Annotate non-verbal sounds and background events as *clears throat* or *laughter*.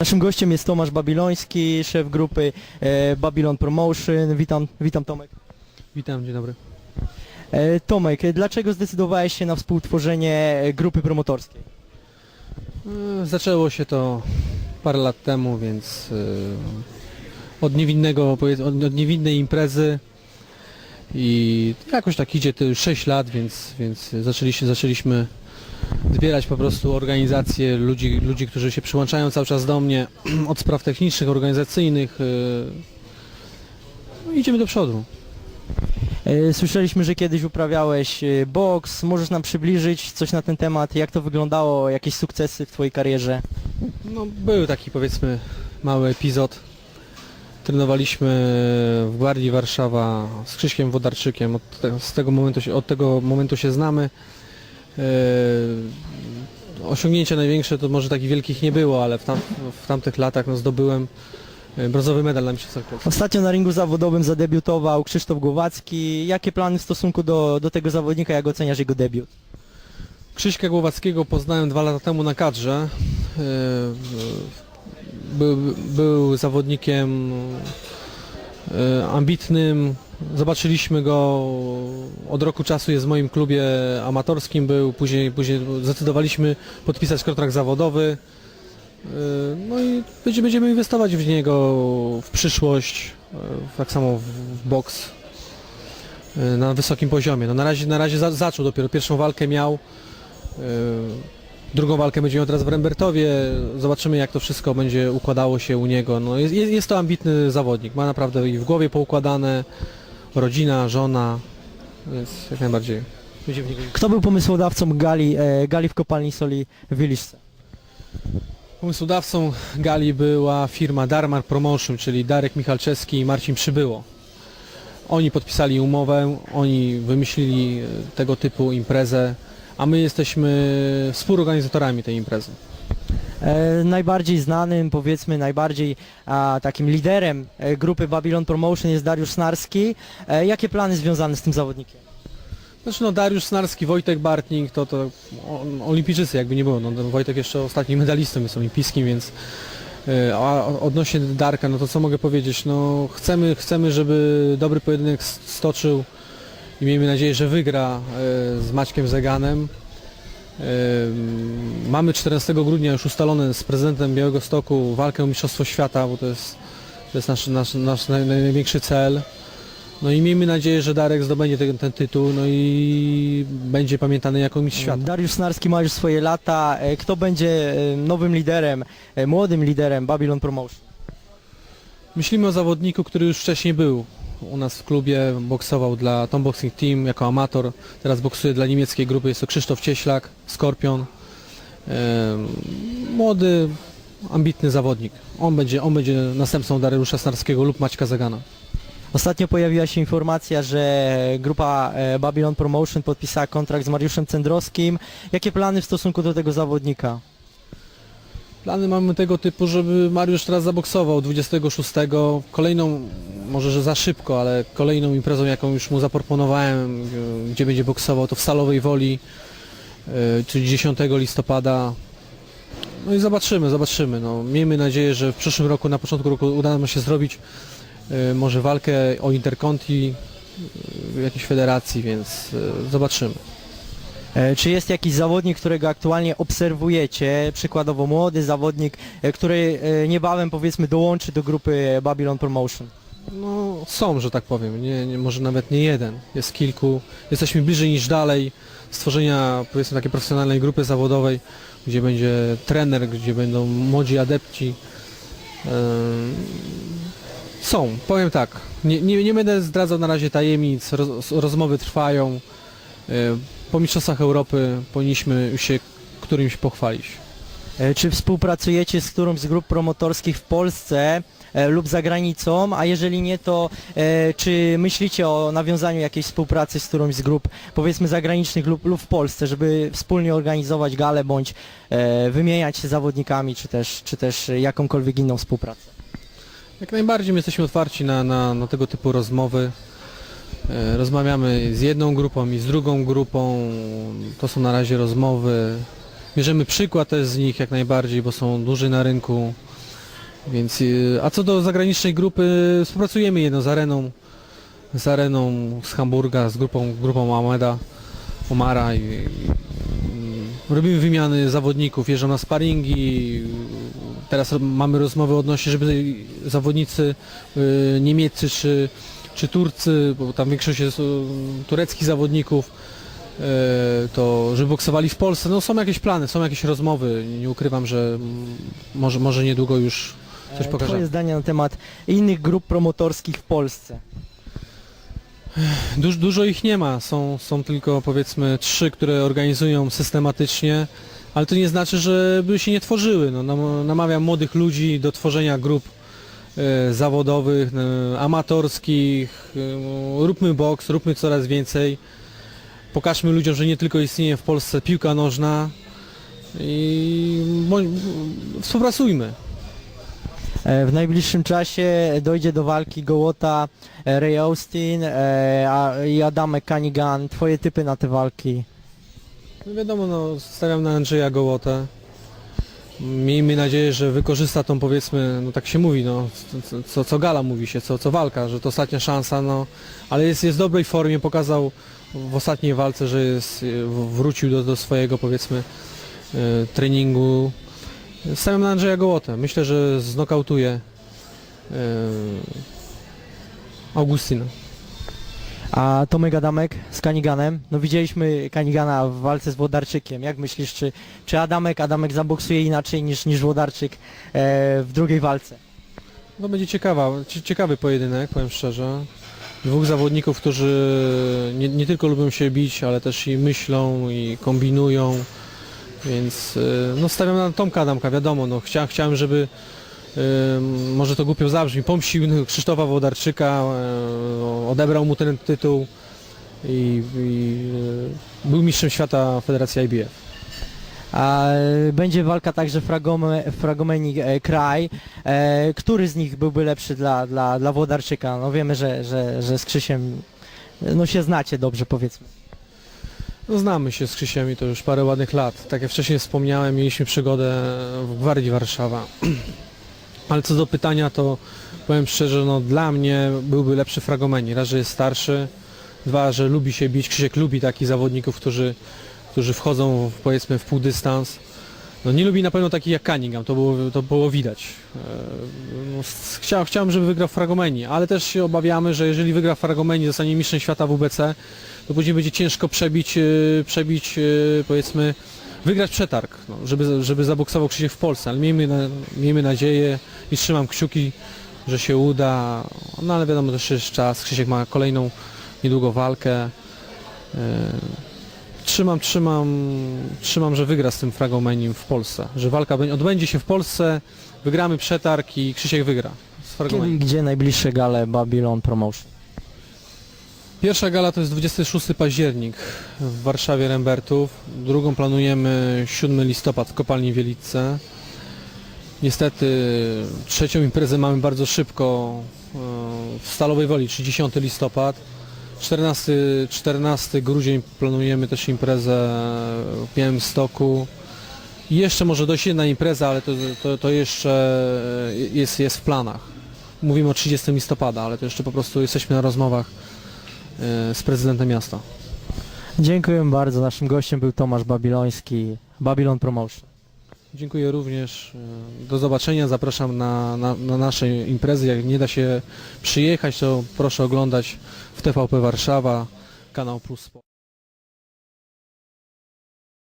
Naszym gościem jest Tomasz Babiloński, szef grupy e, Babylon Promotion. Witam, witam Tomek. Witam, dzień dobry. E, Tomek, dlaczego zdecydowałeś się na współtworzenie e, grupy promotorskiej? E, Zaczęło się to parę lat temu, więc e, od niewinnego, powiedz- od, od niewinnej imprezy i jakoś tak idzie to już 6 lat, więc, więc zaczęliśmy, zaczęliśmy zbierać po prostu organizacje ludzi, ludzi, którzy się przyłączają cały czas do mnie *clears throat* od spraw technicznych, organizacyjnych. e, No, idziemy do przodu. E, Słyszeliśmy, że kiedyś uprawiałeś e, boks. Możesz nam przybliżyć coś na ten temat? Jak to wyglądało? Jakieś sukcesy w Twojej karierze? No, był taki powiedzmy mały epizod. Trenowaliśmy w Gwardii Warszawa z Krzyśkiem Wodarczykiem. Od, te, z tego momentu się, od tego momentu się znamy. E, osiągnięcia największe to może takich wielkich nie było, ale w, tam, w tamtych latach no, zdobyłem e, brązowy medal na Mistrzostwach Polski. Ostatnio na ringu zawodowym zadebiutował Krzysztof Głowacki. Jakie plany w stosunku do, do tego zawodnika? Jak oceniasz jego debiut? Krzyśka Głowackiego poznałem dwa lata temu na kadrze. E, Był, był zawodnikiem ambitnym. Zobaczyliśmy go od roku czasu jest w moim klubie amatorskim był, później, później zdecydowaliśmy podpisać kontrakt zawodowy. E, No i będziemy, inwestować w niego w przyszłość, e, tak samo w, boks e, na wysokim poziomie. No na razie, na razie za, zaczął dopiero, pierwszą walkę miał. Drugą walkę będzie miał teraz w Rembertowie. Zobaczymy jak to wszystko będzie układało się u niego. No jest jest to ambitny zawodnik. Ma naprawdę i w głowie poukładane, rodzina, żona, więc jak najbardziej. Będzie w niego... Kto był pomysłodawcą gali, e, gali w kopalni soli w Wiliszce? Pomysłodawcą gali była firma Darmar Promotion, czyli Darek Michalczewski i Marcin Przybyło. Oni podpisali umowę, oni wymyślili e, tego typu imprezę, a my jesteśmy współorganizatorami tej imprezy. E, najbardziej znanym, powiedzmy najbardziej a, takim liderem e, grupy Babylon Promotion jest Dariusz Snarski. E, jakie plany związane z tym zawodnikiem? Znaczy no Dariusz Snarski, Wojtek Bartnik to, to o- olimpijczycy jakby nie było. No, ten Wojtek jeszcze ostatnim medalistą jest olimpijskim, więc e, a odnośnie Darka, no to co mogę powiedzieć? No chcemy, chcemy żeby dobry pojedynek stoczył i miejmy nadzieję, że wygra z Maćkiem Zeganem. Mamy 14 grudnia już ustalone z prezydentem Białego Stoku walkę o Mistrzostwo Świata, bo to jest, to jest nasz, nasz, nasz naj, największy cel. No i miejmy nadzieję, że Darek zdobędzie ten, ten tytuł, no i będzie pamiętany jako mistrz świata. Dariusz Snarski ma już swoje lata. E, Kto będzie nowym liderem, e, młodym liderem Babylon Promotion? Myślimy o zawodniku, który już wcześniej był u nas w klubie, boksował dla Tom Boxing Team jako amator, teraz boksuje dla niemieckiej grupy, jest to Krzysztof Cieślak, Skorpion. Młody, ambitny zawodnik. On będzie, on będzie następcą Dariusza Snarskiego lub Maćka Zagana. Ostatnio pojawiła się informacja, że grupa e, Babylon Promotion podpisała kontrakt z Mariuszem Cendrowskim. Jakie plany w stosunku do tego zawodnika? Plany mamy tego typu, żeby Mariusz teraz zaboksował 26. Kolejną, może że za szybko, ale kolejną imprezą, jaką już mu zaproponowałem, e, gdzie będzie boksował, to w Salowej Woli, e, czyli 10 listopada. No i zobaczymy, zobaczymy. No, miejmy nadzieję, że w przyszłym roku, na początku roku uda nam się zrobić e, może walkę o Interconti jakiejś federacji, więc zobaczymy. E, Czy jest jakiś zawodnik, którego aktualnie obserwujecie, przykładowo młody zawodnik, e, który e, niebawem powiedzmy dołączy do grupy Babylon Promotion? No są, że tak powiem, nie, nie, może nawet nie jeden, jest kilku. Jesteśmy bliżej niż dalej stworzenia powiedzmy takiej profesjonalnej grupy zawodowej, gdzie będzie trener, gdzie będą młodzi adepci. Są, powiem tak, nie, nie, nie będę zdradzał na razie tajemnic, roz, rozmowy trwają. Ym, Po Mistrzostwach Europy powinniśmy się którymś pochwalić. E, Czy współpracujecie z którąś z grup promotorskich w Polsce e, lub za granicą, a jeżeli nie, to e, czy myślicie o nawiązaniu jakiejś współpracy z którąś z grup, powiedzmy zagranicznych lub, lub w Polsce, żeby wspólnie organizować galę bądź e, wymieniać się zawodnikami, czy też, czy też jakąkolwiek inną współpracę? Jak najbardziej my jesteśmy otwarci na, na, na tego typu rozmowy. E, Rozmawiamy z jedną grupą i z drugą grupą. To są na razie rozmowy. Bierzemy przykład też z nich jak najbardziej, bo są duży na rynku. Więc, y, a co do zagranicznej grupy, współpracujemy jedno z Areną, z Areną z Hamburga, z grupą, grupą Ahmeda, Omara i, i robimy wymiany zawodników, jeżdżą na sparingi. Teraz mamy rozmowy odnośnie, żeby zawodnicy y, niemieccy czy, czy Turcy, bo tam większość jest y, tureckich zawodników, y, to żeby boksowali w Polsce. No są jakieś plany, są jakieś rozmowy. Nie ukrywam, że mm, może, może niedługo już coś E, pokażemy. Twoje zdanie na temat innych grup promotorskich w Polsce. Duż, dużo ich nie ma, są, są tylko powiedzmy trzy, które organizują systematycznie, ale to nie znaczy, że by się nie tworzyły. No, nam- namawiam młodych ludzi do tworzenia grup e, zawodowych, e, amatorskich, e, róbmy boks, róbmy coraz więcej. Pokażmy ludziom, że nie tylko istnieje w Polsce piłka nożna i współpracujmy. E, W najbliższym czasie dojdzie do walki Gołota, e, Ray Austin e, i Adamek Kanigan. Twoje typy na te walki? No wiadomo, no, stawiam na Andrzeja Gołotę. Miejmy nadzieję, że wykorzysta tą powiedzmy, no tak się mówi, no, co, co, gala mówi się, co, co walka, że to ostatnia szansa, no, ale jest, jest w dobrej formie, pokazał w ostatniej walce, że jest, wrócił do, do swojego powiedzmy e, treningu. Stawiam na Andrzeja Gołotę. Myślę, że znokautuje e, Augustina. A Tomek Adamek z Kaniganem? No widzieliśmy Kanigana w walce z Włodarczykiem. Jak myślisz, czy, czy Adamek, Adamek zaboksuje inaczej niż, niż Włodarczyk e, w drugiej walce? No będzie ciekawa, cie- ciekawy pojedynek, powiem szczerze. Dwóch zawodników, którzy nie, nie tylko lubią się bić, ale też i myślą i kombinują. Więc y, no stawiam na Tomka Adamka, wiadomo, no chcia, chciałem, żeby może to głupio zabrzmi, pomścił Krzysztofa Wodarczyka, y, odebrał mu ten tytuł i, i y, był mistrzem świata Federacji IBF. A e, będzie walka także Fragome, Fragomeni e, Kraj. E, który z nich byłby lepszy dla, dla, dla Włodarczyka? No wiemy, że, że, że z Krzysiem no się znacie dobrze powiedzmy. No znamy się z Krzysiem i to już parę ładnych lat. Tak jak wcześniej wspomniałem, mieliśmy przygodę w Gwardii Warszawa. *clears throat* Ale co do pytania, to powiem szczerze, no dla mnie byłby lepszy Fragomeni. Raz, że jest starszy, dwa, że lubi się bić. Krzysiek lubi takich zawodników, którzy, którzy wchodzą w, powiedzmy w pół dystans. No nie lubi na pewno takich jak Cunningham, to było, to było widać. E, No, chciał, chciałem, żeby wygrał Fragomeni, ale też się obawiamy, że jeżeli wygra Fragomeni, zostanie mistrzem świata WBC, to później będzie ciężko przebić, e, przebić e, powiedzmy, wygrać przetarg, no, żeby, żeby zaboksował Krzysiek w Polsce, ale miejmy, miejmy nadzieję i trzymam kciuki, że się uda, no ale wiadomo też jest czas, Krzysiek ma kolejną niedługo walkę. E, Trzymam, trzymam, trzymam, że wygra z tym Fragomenim w Polsce, że walka będzie- odbędzie się w Polsce, wygramy przetarg i Krzysiek wygra z gdzie najbliższe gale Babylon Promotion? Pierwsza gala to jest 26 październik w Warszawie Rembertów. Drugą planujemy 7 listopad w kopalni Wielice. Niestety trzecią imprezę mamy bardzo szybko e, w Stalowej Woli, 30 listopad. 14, 14 grudzień planujemy też imprezę w Białymstoku. Jeszcze może dojść jedna impreza, ale to, to, to jeszcze jest, jest w planach. Mówimy o 30 listopada, ale to jeszcze po prostu jesteśmy na rozmowach z prezydentem miasta. Dziękuję bardzo. Naszym gościem był Tomasz Babiloński, Babylon Promotion. Dziękuję również. e, Do zobaczenia. Zapraszam na, na, na nasze imprezy. Jak nie da się przyjechać, to proszę oglądać w TVP Warszawa, kanał Plus Sport.